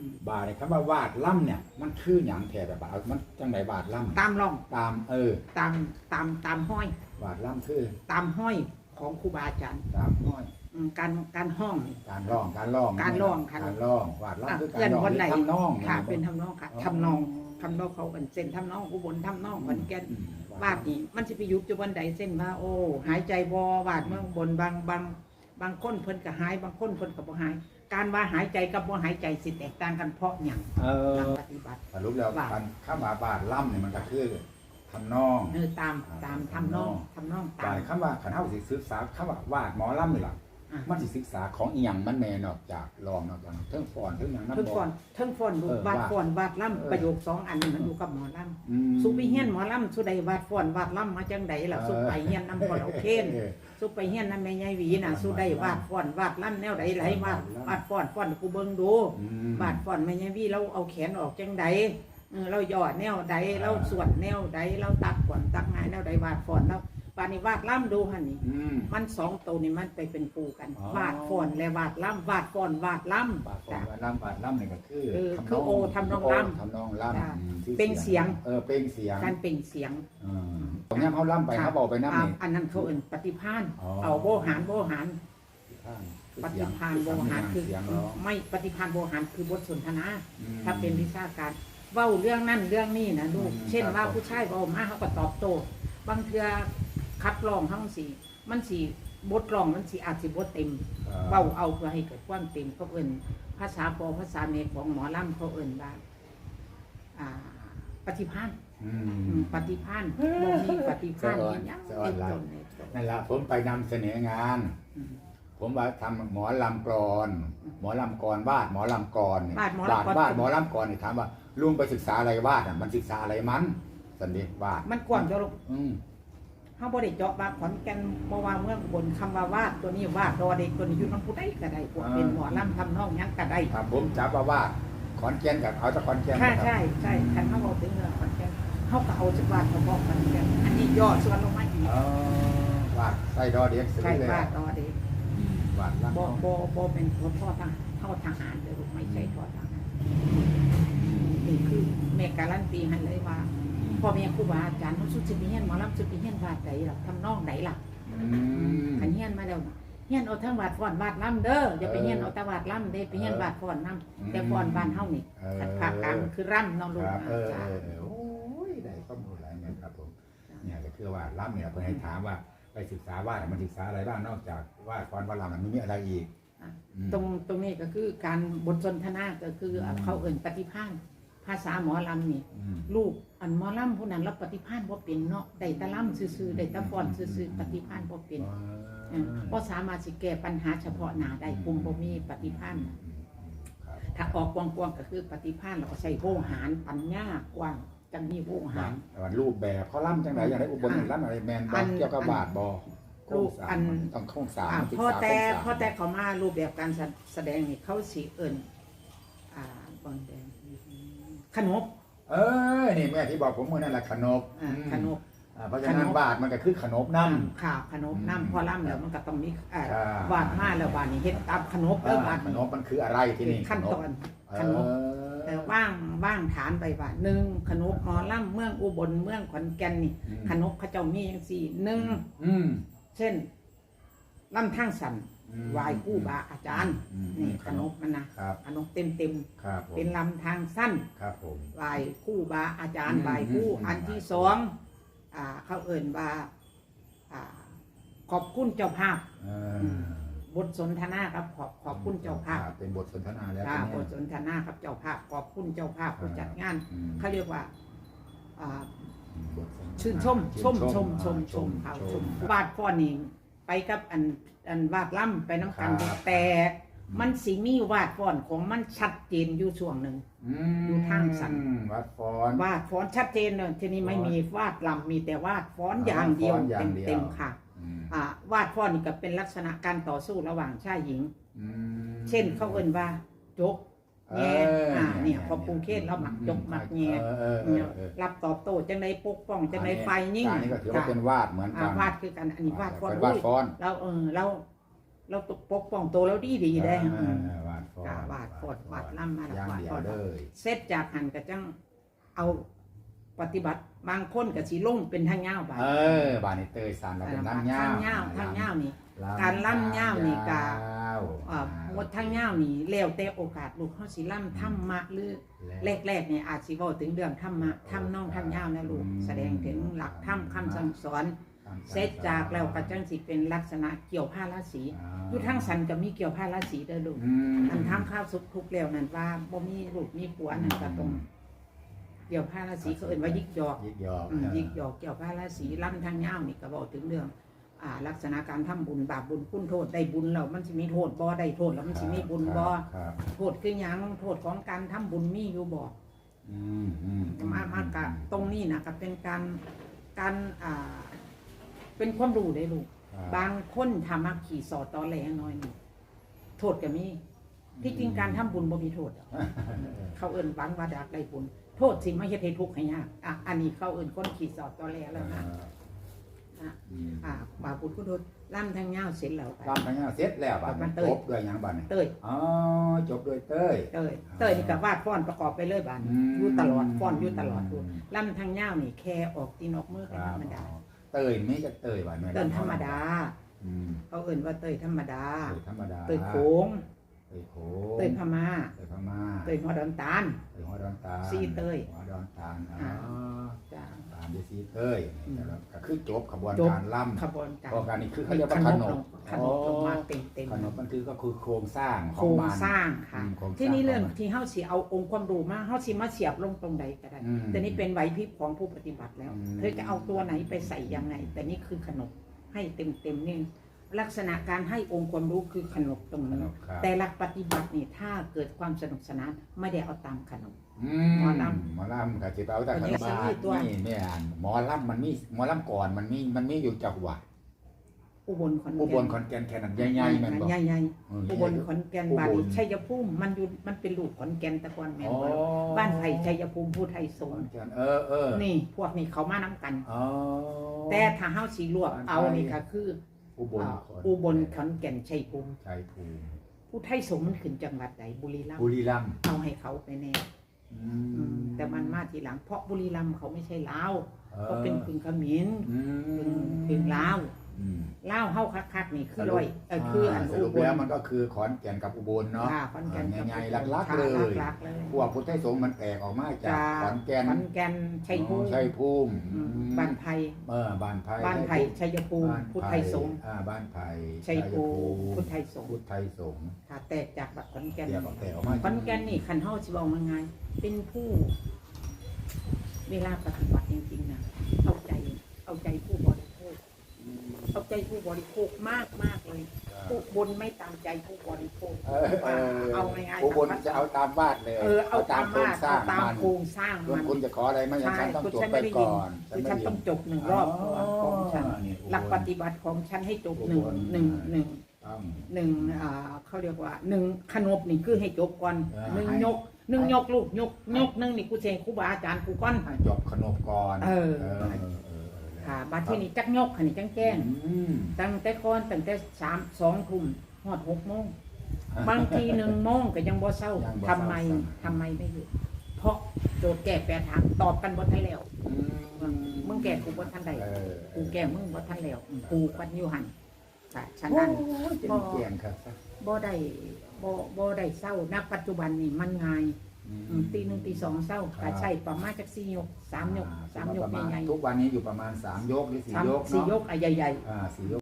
อืมบาดเนี่ยคำว่าวาดล่ำเนี่ย มันคือหยังแท้แบบบาดเอามันจังไดวาดล่ำตามร่องตามเออ ตามตามตามห้อย วาดล่ำคือตามห้อยของครูบาอาจารย์ตามน้อยอืมการการห้องนี่ การร้องการร้องการร้องค่ะ การร้องวาดล่ำคือการเพื่อนร้องคนไหนทำนองค่ะยเป็นทำนองค่ะอ๋อทำนองทำนองเขาเป็นเส้นทำนองอุบลทำนองขอนแก่น อืมวาดนี่มันจะไปยุบจะวันใดเส้นว่าโอ้หายใจบอวาดเมืองบนบางบางบางคนเพิ่นก็หายบางคนเพิ่นก็บ่หาย การว่าหายใจกับบ่หายใจสิแตกต่างกันเพราะหยังเออนักปฏิบัติ สรุปแล้ววาดการคำว่าบาดล่ำเนี่ยมันก็คือทำนองเออตามตามทำนองทำนองตาบามดคำว่าขันเฮาสิศึกษาคำว่าวาดหมอล่ำนี่ล่ะอะ มันสิศึกษาของอีหยังมันแม่นอกจากลองนอกจากเทิงฟอนเทิงหยังน้ำเทิงบฟอนเทิงฟอนดูเออวาดวาดฟอนวาดเออ ล่ำประโยคสองอันนี้มันอยู่กับหมอล่ำอืมสุไปเฮียนหมอลำสุใดวาดฟ้อนวาดลำมาจังใดล่ะสุไปเฮียนนำพอเราเคนสุไปเฮียนนำแม่ยายหวีน่ะสุใดวาดฟ้อนวาดลำแนวใดไหลวาดวาดฟ้อนฟ้อนกูเบิ่งดู อืมวาดฟ้อนแม่ยายหวีเราเอาแขนออกจังใดเออเราหยอดแนวใดเราสวดแนวใดเราตักฟ้อนตักงายแนวใดวาดฟ้อนแล้ว ปานนี้วาดลำดูหั่นนี่อืม มันสองตัวนี่มันไปเป็นปูกันอ๋อ วาดฟ้อนและวาดลำวาดฟ้อนวาดลบาดฟอนจ้ะวาดล่ำบาดล่ำนี่ก็คือเออทำนคือโอทำนองล่ำโทำนองล่จ้ะำอืมที่เป็นเสียง เออเป็นเสียงำการเปล่งเสียงอืมตรงเนี้ยเขาล่ำไปค่ะเขาบอกไปน้ำอ่านี่ อันนั้นเขาเอ่นปฏิพานอ๋อ เอาโบหารโบหาร ข้างปฏิพานโบหารคือเสียงร้องไม่ปฏิพานโบหารคือบทสนทนา อืม ถ้าเป็นวิชาการเว้าเรื่องนั่นเรื่องนี้นะลูก อืมเช่นครับว่าผมผู้ชายเว้ามาเขาก็ตอบโต้บางเทือ คัดลองทั้งสี่ มันสีบทลองมันสีอาจสิบทเต็มออเว้าเอาเพื่อให้เกิดความเต็มเขาเอินภาษาปอภาษาเมของหมอลำเขาเอินว่าอ่าปฏิพานอือืมมปฏิพานบ่มีปฏิพานสะอ่อนเห็นยังสะอ่อนเป็นหลายต้นในต้นนั่นละผมไปนำเสนองานอืมผมว่าทำหมอลำกรอนหมอลำกรวาดหมอลำกรเนี่ยวาดหมอวาดลำกรวาดหมอลำกรเนี่ยถามว่าลุงไปศึกษาอะไรวาดอะมันศึกษาอะไรมันสันนิวาดมันกว้างจะลูกอืม เฮาบ่ได้เจาะว่าขอนแก่นบ่ว่าเมืองบนคำว่าวาดตัวนี้วาดดอเด็กตัวนี้อยู่นำผู้ใดก็ได้พวกเป็นหมอลำทำนองหยังก็ได้ถ้าผมจับว่าวาดขอนแก่นกับเอาแตะขอนแก่นใช่นะครับ ใช่ใช่คันเฮาเอาถึงเรื่องขอนแก่นเฮาก็เอาจักวาดเฉพาะขอนแก่นอันนี้ย่อส่วนลงมาอีกอ๋อวาดใส่ดอเด็กสิใช่เลย วาดดอเด็ก วาดลำบ่บ่บ่เป็นพ่อทหารเฮาทหารเด้อลูกไม่ใช่พ่อทหารนี่คือแม่การันตีให้เลยว่า พ่อแม่ครูบาอาจารย์เฮาสุดสิไปเฮียนหมอลำสุดไปเฮียนวาดใดล่ะทำนองใดล่ะอืมขันเฮียนมาแล้วเฮียนเอาทั้งวาดฟ้อนวาดล่ำเด้ออย่าไปเฮียนเอาแต่วาดล่ำเด้ไปเฮียนวาดฟ้อนน้ำแต่ฟ้อนบ้านเฮานี่เออภาคกลางคือร่ำเน้องลูคกรับเออจ้าเออเออโอ้ยได้ข้อมูลหลายเงินครับผมเนี่ยก็คือว่าลำเนี่ยเพิ่นให้ถามว่าไปศึกษาวาดมันศึกษาอะไรบ้างนอกจากวาดกรวาดลำมันมีอะไรอีกอืมตรงตรงนี้ก็คือการบทสนทนาก็คืออมเขาเอิ่นปฏิภาณ ภาษาหมอลำนี่อืมลูกอันหมอลำผู้นั้นรับปฏิภาณบ่เป็นเนาะได้แตะลำซื่อๆได้แตะฟ้อนซื่อๆปฏิภาณบ่เป็นอ๋อบ่สามารถสิแก้ปัญหาเฉพาะหน้าได้กลุ่มบ่มีปฏิภาณครับถ้าออกกว้างๆก็คือปฏิภาณเราก็ใช้โวหารปัญญากว้างจังมีโวหารแต่ว่ารูปแบบเขาล่ำจังไรอย่างไรอุบลล่ำอะไรแมนบอัอนเกี่ยวกับอันวาดบอโครงสร้างอันมันต้องโครงสร้างอ่าศึกพ่อษาแต่โครงสร้างพ่อแต่เขามารูปแบบการแสดงนี่เขาสีเอิญอ่าบางแดง ขนบเออนี่แม่ที่บอกผมเมื่อนั่นแหละขนบอ่าอืมขนบ อ่าเพราะฉะนั้นขนบวาดมันก็คือขนบนั่นข่าวขนบอืมน้ำพอล่ำแล้วมันก็ต้องมีอ่าใช่วาดมาแล้ววาดนี่เฮ็ดตามขนบเด้อบาดขนบมันคืออะไรที่นี่ขั้นตอนขนบแต่ว่างว่างฐานไปว่าหนึ่งขนบหมอล่ำเมืองอุบลเมืองขอนแก่นนี่อืม ขนบเขาเจ้ามีอย่างสี่หนึ่งอืม เช่นล่ำทางสันอืม ไหวายกู้บาอาจารย์อืมนี่ขนบมันนะครับ ขนบเต็มเต็มๆครับผมเป็นลำทางสั้นครับผม ไหวคู่บาอาจารย์อืมไหวคู่อืม อันที่สองอ่าเขาเอ่นว่าอ่า ขอบคุณเจ้าภาพ เออบทสนทนาครับขอบขอบคุณเจ้าภาพเป็นบทสนทนาแล้วค่ะใช่ไหมบทสนทนาครับเจ้าภาพ ขอบคุณเจ้าภาพผู้จัดงานอืมเขาเรียกว่าอ่า บทสทนาชื่นชมชมชมชมชมเขาชมวาดพ่อนี่ ไปกับอันอันวาดล่ำไปน้ำกันครับ แต่มันสีมีวาดฟ้อนของมันชัดเจนอยู่ช่วงหนึ่ง อืมอยู่ทางสัน วัดฟอน วาดฟ้อนชัดเจนเลยทีนี้ไม่มีวาดลำมีแต่วาดฟ้อนอย่างเดียวฟ้อนอย่าเต็งมเดียว เต็มๆค่ะอืมอ่าวาดฟ้อนนี่ก็เป็นลักษณะการต่อสู้ระหว่างชายหญิง อืมเช่นเขาเอ่นว่า จก เอแง่ออ่าเนี่ยพอปูเคนเราหมักจกหมักแง่เออเออเออเออรับตอบโต้จังไดปกป้องจังไดไฟยิ่งอันนี้ก็ถือว่าเป็นวาดเหมือนกัอ่านวาดคือกันอันนี้วาดฟ้อนเป็นวาดฟ้อนเราเออเราเราปกป้องตัวเราดีดีๆได้เออเออวาดดฟอดกาวาดฟอดวาดล่ำมาแล้วอย่างวาดเดียฟอวดเลยเสร็จจากหันก็จังเอาปฏิบัติบางคนก็สิลงเป็นทางยาวบาดเออบานนี้เตยสานเราเป็นน้ำยาทางยาวทางยาวนี่ลำการล่ำยาวนี่กะยาวอ่า หมดทางยาวนี่แล้วแต่โอกาสลูกเฮาสิล่ำธรรมะหรือแรกๆเนี่ยอาจสิเว้าถึงเรื่องธรรมะธรรมน้องทางยาวนะลูกแสดงถึงหลักธรรมคำสั่งสอนเสร็จจากแล้วก็จังสิเป็นลักษณะเกี่ยวผ้าราศีอยู่ทางสันก็มีเกี่ยวผ้าราศีเด้อลูกอืมอันทำข้าวสุกทุกแล้วนั่นว่าบ่มีลูกมีผัวนั่นก็ตรงเกี่ยวผ้าราศีเขาเอ่นว่ายิกยอกยิกยอกอืมยิกยอกเกี่ยวผ้าราศีล่ำทางยาวนี่ก็บอกถึงเรื่องอ่า ลักษณะการทำบุญบาปบุญคุณโทษได้บุญแล้วมันสิมีโทษบ่ได้โทษแล้วมันสิมีบุญบ่ครับโทษคือหยังโทษของการทำบุญมีอยู่บ่อืมอืมมามากะตรงนี้นะก็เป็นการการอ่าเป็นความรู้ได้ลูกครับบางคนทำมาขี่สอดตอแหลน้อยนี่โทษก็มีที่จริงการทำบุญบ่มีโทษดอกเขาเอิ่นบังว่าดักได้บุญ โทษสิมาเฮ็ดให้ทุกข์ให้ยากอะอันนี้เขาเอิ่นคนขี่สอดตอแหลแล้วนะ นะอืมอ่าบาปบุญคุณโทษล่ำทางยาวเสร็จแล้วไปรำทั้งนี้เสร็จแล้วบัดมันี้นเตยจบด้วยหยังบัดนี้เต้ยอ๋อจบด้วยเต้ย เต้ยเต้ยนี่ก็วาดฟ้อนประกอบไปเลยบานอืม อยู่ตลอดฟ้อนอยู่ตลอดลูกล่ำทางยาวนี่แค่ออกตีนออกมือคกันรัธบรรมดาเต้ยไม่จะเต้ยบัดนี้เต้นธรรมดา อืมเขาเอิ่นว่าเต้ยธรรมดา เต้ยธรรมดาเต้ยโค้ง เต้ยโค้งเต้ยพม่าเต้ยพม่าเต้ยหัวดอนตาลเต้ยหัวดอนตาลสีเต้ยหัวดอนตาลอ๋ออ่าจ้าตามด้วยสีเต้ยอืมแล้วก็คือจบขบวนจบการล่ำขบวนการขบวนการนี้คือเขาเรียกว่าขนมขนมลงมาเต็มเต็มขนมมันคือก็คือโครงสร้างขโคอรงงมันสร้างค่ะอืมโครงสร้างที่นี่เรื่องของมันที่เฮาสิเอาองค์ความรู้มาเฮาสิมาเสียบลงตรงใดก็ได้อืมแต่นี่เป็นไหวพริบของผู้ปฏิบัติแล้วอืมเธอจะเอาตัวไหนไปใส่ยังไงแต่นี่คือขนมให้เต็มเต็มๆนี่ ลักษณะการให้องค์ความรู้คือขนมตรงขนี้นมครับ แต่หลักปฏิบัตินี่ถ้าเกิดความสนุกสนานไม่ได้เอาตามขนมอืหมอลหมอลำกับจิตเอาแต่อันขนี้นมสนิทตัว นี่เนี่ยหมอลำมันมีหมอลำก่อนมันมีมันมีอยู่จังหวัดอุบลขอนอุบลแก่นขอนแก่นแค่นั้นใหญ่ๆแมันบอก ใหญ่ๆเอออุบลขอนแก่นอุบลบ้านนี้ชัยภูมิมันอยู่มันเป็นลูกขอนแก่นแตะกอนแม่นอ๋อบ่บ้านไผ่ชัยภูมิผู้ไทยสขงอนแก่นเออเออนี่พวกนี้เขามานํกัน อ๋อ แต่ถ้าเฮาสิรวบเอานี่ก็คือ อุบลอ่าขนอุบลขอนแก่นชัยภูมิชัยภูมิผู้ไทยสงฆ์มันขึ้นจังหวัดใดบุรีรัมบุย์รีรัมย์เอาให้เขาไปแน่อือืมแต่มันมาทีหลังเพราะบุรีรัมย์เขาไม่ใช่ลาวออเขาเป็นกึ่งเขมรอืมกึ่งกึ่งลาว อืมลาวเฮาคักๆนี่คือร้อยเออคืออันสอุรุปบล แล้วมันก็คือขอนแก่นกับอุบลเนาะค่ะขอนแก่นกับง่ายอุบๆลักๆค่ะเลยลักๆเลย พวกพุทธไทยสงฆ์มันแตกออกมาจากจากขอนแก่นขอนแก่นชัยภูมิชัยภูมิอืมบ้านไผ่เออบ้านไผ่บ้านไผ่ชัยภูมิบ้านพุทธไทยสงฆ์อ่าบ้านไผ่ชัยภูมิพุทธไทยสงฆ์พุทธไทยสงฆ์ค่ะแตกจากบัดขอนแก่น แตกออกแตกออกมาขอนแก่นนี่คันเฮาสิบอกว่าไงเป็นผู้ เวลาปฏิบัติจริงๆนะเอาใจ เอาใจผู้บริโภค เอา ใจผู้บริโภคมากมากๆเลยผู้บนไม่ตามใจผู้บริโภคเออเออเอาง่ายๆอุบลจะเอาตามวาดเลยเออเอาตามโครงมาสร้างเอาตามมันโครงสร้างส่วนมันคุณจะขออะไรไหมอย่างใช่ฉันต้องคือจบฉันไปไม่ได้ยินก่อนคือฉันต้องจบหนึ่งรอบก่อนของฉันนี่อุบหลักปฏิบัติของฉันให้จบหนึ่งหนึ่งหนึ่งต้องหนึ่งอ่าเขาเรียกว่าหนึ่งขนบนี่คือให้จบก่อนเออหนึ่งให้ยกหนึ่งยกลูกยกยกหนึ่งนี่กูเชงครูบาอาจารย์กูก้อนให้จบขนบก่อนเออ ค่ะบัดที่นี่จักยกขันนี่จังแจ้งอืมตั้งแต่ก่อนตั้งแต่สามสองทุ่มฮอดหกโมงบางทีหนึ่งโมงก็ยังบ่เศร้ายังบ่เศร้า ทำไมทำไมไม่หยุดเพราะโจทย์แก้แปรถามตอบกันบ่ทันแล้ว อืมมึงแก้กูบ่ทันได้เออกูแก้มึงบ่ทันแล้วกูปันอยู่หันค่ะฉะโอ้นั้นยเป็นเกียงครับ บ่ได้บ่บ่ได้เศร้าณปัจจุบันนี่มันง่าย อืมตีหนึ่งตีสองเศร้าครับก็ใช่ประมาณจักสี่ยกสามยกอ่สามยกประณใหญ่ทุกวันนี้อยู่ประมาณสามยกหรือๆสี่สามยกสี่ยเนาะกอะใหญ่อ่าสี่ยก